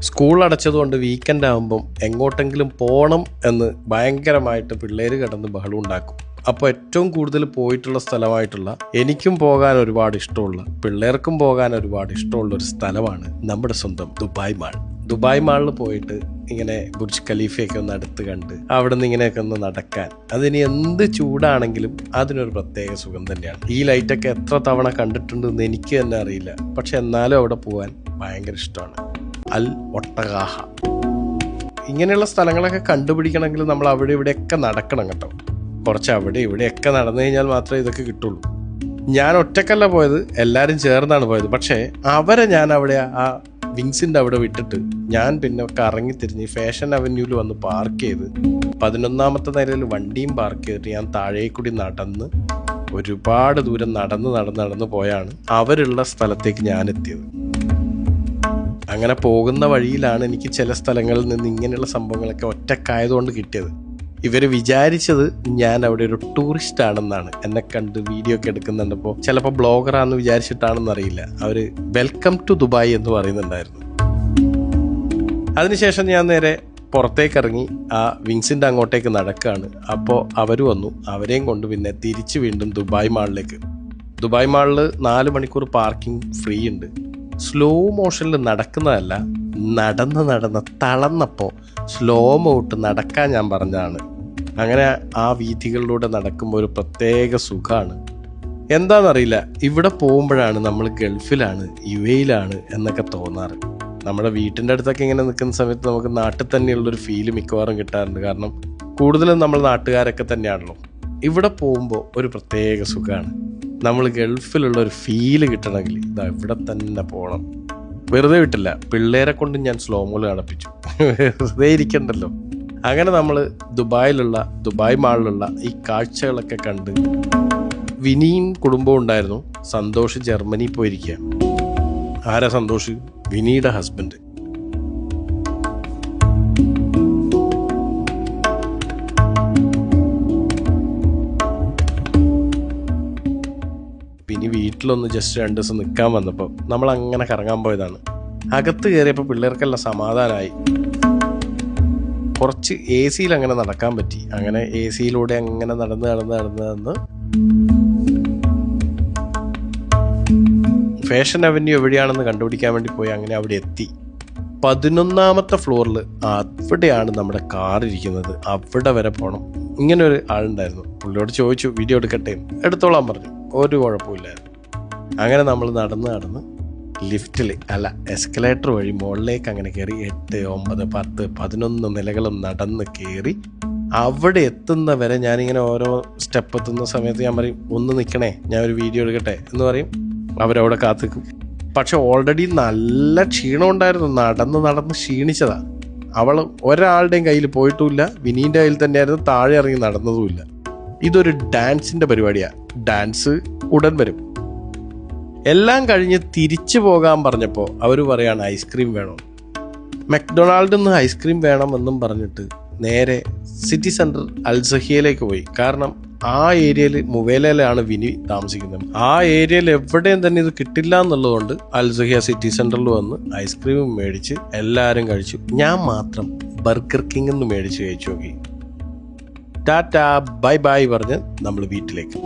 School അടച്ചതുകൊണ്ട് weekend ആകുമ്പം എങ്ങോട്ടെങ്കിലും പോകണം എന്ന് ഭയങ്കരമായിട്ട് പിള്ളേർ കിടന്ന് ബഹളം ഉണ്ടാക്കും. അപ്പോൾ ഏറ്റവും കൂടുതൽ പോയിട്ടുള്ള സ്ഥലമായിട്ടുള്ള എനിക്കും പോകാൻ ഒരുപാട് ഇഷ്ടമുള്ള പിള്ളേർക്കും പോകാൻ ഒരുപാട് ഇഷ്ടമുള്ള ഒരു സ്ഥലമാണ് നമ്മുടെ സ്വന്തം ദുബായ് മാൾ. ദുബായ് മാളിൽ പോയിട്ട് ഇങ്ങനെ ബുർജ് ഖലീഫയൊക്കെ ഒന്ന് അടുത്ത് കണ്ട് അവിടെ നിന്ന് ഇങ്ങനെയൊക്കെ ഒന്ന് നടക്കാൻ അതിന് എന്ത് ചൂടാണെങ്കിലും അതിനൊരു പ്രത്യേക സുഖം തന്നെയാണ്. ഈ ലൈറ്റൊക്കെ എത്ര തവണ കണ്ടിട്ടുണ്ടെന്ന് എനിക്ക് തന്നെ അറിയില്ല. പക്ഷെ എന്നാലും അവിടെ പോകാൻ ഭയങ്കര ഇഷ്ടമാണ്. അൽ ഒട്ടകാഹ. ഇങ്ങനെയുള്ള സ്ഥലങ്ങളൊക്കെ കണ്ടുപിടിക്കണമെങ്കിൽ നമ്മൾ അവിടെ ഇവിടെയൊക്കെ നടക്കണം കേട്ടോ. കുറച്ച് അവിടെ ഇവിടെയൊക്കെ നടന്നു കഴിഞ്ഞാൽ മാത്രമേ ഇതൊക്കെ കിട്ടുള്ളൂ. ഞാൻ ഒറ്റക്കല്ല പോയത് എല്ലാവരും ചേർന്നാണ് പോയത്. പക്ഷേ അവരെ ഞാൻ അവിടെ ആ വിങ്സിന്റെ അവിടെ വിട്ടിട്ട് ഞാൻ പിന്നെ കറങ്ങി തിരിഞ്ഞ് ഫാഷൻ അവന്യൂവിൽ വന്ന് പാർക്ക് ചെയ്ത് പതിനൊന്നാമത്തെ നിലയിൽ വണ്ടിയും പാർക്ക് ചെയ്തിട്ട് ഞാൻ താഴേക്കൂടി കൂടി നടന്ന് ഒരുപാട് ദൂരം നടന്ന് നടന്ന് നടന്ന് പോയാണ് അവരുള്ള സ്ഥലത്തേക്ക് ഞാൻ എത്തിയത്. അങ്ങനെ പോകുന്ന വഴിയിലാണ് എനിക്ക് ചില സ്ഥലങ്ങളിൽ നിന്ന് ഇങ്ങനെയുള്ള സംഭവങ്ങളൊക്കെ ഒറ്റക്കായതുകൊണ്ട് കിട്ടിയത്. ഇവർ വിചാരിച്ചത് ഞാൻ അവിടെ ഒരു ടൂറിസ്റ്റ് ആണെന്നാണ്. എന്നെ കണ്ട് വീഡിയോ ഒക്കെ എടുക്കുന്നുണ്ടപ്പോൾ ചിലപ്പോൾ ബ്ലോഗറാന്ന് വിചാരിച്ചിട്ടാണെന്ന് അറിയില്ല. അവർ വെൽക്കം ടു ദുബായ് എന്ന് പറയുന്നുണ്ടായിരുന്നു. അതിനുശേഷം ഞാൻ നേരെ പുറത്തേക്ക് ഇറങ്ങി ആ വിങ്സിന്റെ അങ്ങോട്ടേക്ക് നടക്കുകയാണ് അപ്പോൾ അവർ വന്നു. അവരെയും കൊണ്ട് പിന്നെ തിരിച്ച് വീണ്ടും ദുബായ് മാളിലേക്ക്. ദുബായ് മാളിൽ നാല് മണിക്കൂർ പാർക്കിംഗ് ഫ്രീ ഉണ്ട്. സ്ലോ മോഷനിൽ നടക്കുന്നതല്ല നടന്ന് നടന്ന് തളർന്നപ്പോൾ സ്ലോ മോട്ട് നടക്കാൻ ഞാൻ പറഞ്ഞതാണ്. അങ്ങനെ ആ വീഥികളിലൂടെ നടക്കുമ്പോൾ ഒരു പ്രത്യേക സുഖമാണ് എന്താണെന്നറിയില്ല ഇവിടെ പോകുമ്പോഴാണ് നമ്മൾ ഗൾഫിലാണ് യു എയിലാണ് എന്നൊക്കെ തോന്നാറ്. നമ്മുടെ വീട്ടിന്റെ അടുത്തൊക്കെ ഇങ്ങനെ നിൽക്കുന്ന സമയത്ത് നമുക്ക് നാട്ടിൽ തന്നെയുള്ളൊരു ഫീൽ മിക്കവാറും കിട്ടാറുണ്ട്. കാരണം കൂടുതലും നമ്മൾ നാട്ടുകാരൊക്കെ തന്നെയാണല്ലോ. ഇവിടെ പോകുമ്പോൾ ഒരു പ്രത്യേക സുഖമാണ് നമ്മൾ ഗൾഫിലുള്ള ഒരു ഫീൽ കിട്ടണമെങ്കിൽ ഇതാ ഇവിടെ തന്നെ പോകണം വെറുതെ വിട്ടില്ല. പിള്ളേരെ കൊണ്ട് ഞാൻ സ്ലോ മോൽ നടപ്പിച്ചു. വെറുതെ ഇരിക്കണ്ടല്ലോ. അങ്ങനെ നമ്മൾ ദുബായിലുള്ള ദുബായ് മാളിലുള്ള ഈ കാഴ്ചകളൊക്കെ കണ്ട് വിനിയും കുടുംബവും ഉണ്ടായിരുന്നു. സന്തോഷ് ജർമ്മനി പോയിരിക്കുക ആരാ സന്തോഷ്? വിനിയുടെ ഹസ്ബൻഡ് വീട്ടിലൊന്ന് ജസ്റ്റ് രണ്ട് ദിവസം നിൽക്കാൻ വന്നപ്പോൾ നമ്മൾ അങ്ങനെ കറങ്ങാൻ പോയതാണ്. അകത്ത് കയറിയപ്പോൾ പിള്ളേർക്കെല്ലാം സമാധാനമായി കുറച്ച് എ സിയിൽ അങ്ങനെ നടക്കാൻ പറ്റി. അങ്ങനെ എ സിയിലൂടെ അങ്ങനെ നടന്ന് നടന്ന് നടന്ന് നടന്ന് ഫാഷൻ അവന്യൂ എവിടെയാണെന്ന് കണ്ടുപിടിക്കാൻ വേണ്ടി പോയി അങ്ങനെ അവിടെ എത്തി. പതിനൊന്നാമത്തെ ഫ്ലോറിൽ അവിടെയാണ് നമ്മുടെ കാർ ഇരിക്കുന്നത്. അവിടെ വരെ പോകണം ഇങ്ങനെ ഒരു ആളുണ്ടായിരുന്നു. പുള്ളിയോട് ചോദിച്ചു വീഡിയോ എടുക്കട്ടെ? എടുത്തോളാൻ പറഞ്ഞു. ഒരു കുഴപ്പമില്ലായിരുന്നു അങ്ങനെ നമ്മൾ നടന്ന് നടന്ന് ലിഫ്റ്റിൽ അല്ല എസ്കലേറ്റർ വഴി മുകളിലേക്ക് അങ്ങനെ കയറി എട്ട് ഒമ്പത് പത്ത് പതിനൊന്ന് നിലകളും നടന്ന് കയറി അവിടെ എത്തുന്ന വരെ ഞാനിങ്ങനെ ഓരോ സ്റ്റെപ്പ് എത്തുന്ന സമയത്ത് ഞാൻ പറയും ഒന്ന് നിൽക്കണേ ഞാൻ ഒരു വീഡിയോ എടുക്കട്ടെ എന്ന് പറയും. അവരവിടെ കാത്തിക്കും പക്ഷെ ഓൾറെഡി നല്ല ക്ഷീണം ഉണ്ടായിരുന്നു. നടന്ന് നടന്ന് ക്ഷീണിച്ചതാ. അവൾ ഒരാളുടെയും കയ്യിൽ പോയിട്ടുമില്ല. വിനീന്റെ കയ്യിൽ തന്നെയായിരുന്നു. താഴെ ഇറങ്ങി നടന്നതുമില്ല. ഇതൊരു ഡാൻസിന്റെ പരിപാടിയാണ് ഡാൻസ് ഉടൻ വരും. എല്ലാം കഴിഞ്ഞ് തിരിച്ചു പോകാൻ പറഞ്ഞപ്പോൾ അവർ പറയാണ് ഐസ്ക്രീം വേണം. മക്ഡൊണാൾഡിൽ നിന്ന് ഐസ്ക്രീം വേണമെന്നും പറഞ്ഞിട്ട് നേരെ സിറ്റി സെന്റർ അൽസഹിയയിലേക്ക് പോയി. കാരണം ആ ഏരിയയിൽ മുവേലയിലാണ് വിനി താമസിക്കുന്നത്. ആ ഏരിയയിൽ എവിടെയും തന്നെ ഇത് കിട്ടില്ല എന്നുള്ളതുകൊണ്ട് അൽസഹിയ സിറ്റി സെന്ററിൽ വന്ന് ഐസ്ക്രീം മേടിച്ച് എല്ലാവരും കഴിച്ചു. ഞാൻ മാത്രം ബർഗർ കിങ് എന്ന് മേടിച്ച് കഴിച്ചു നോക്കി. ടാറ്റ ബൈ ബൈ പറഞ്ഞ് നമ്മൾ വീട്ടിലേക്ക്.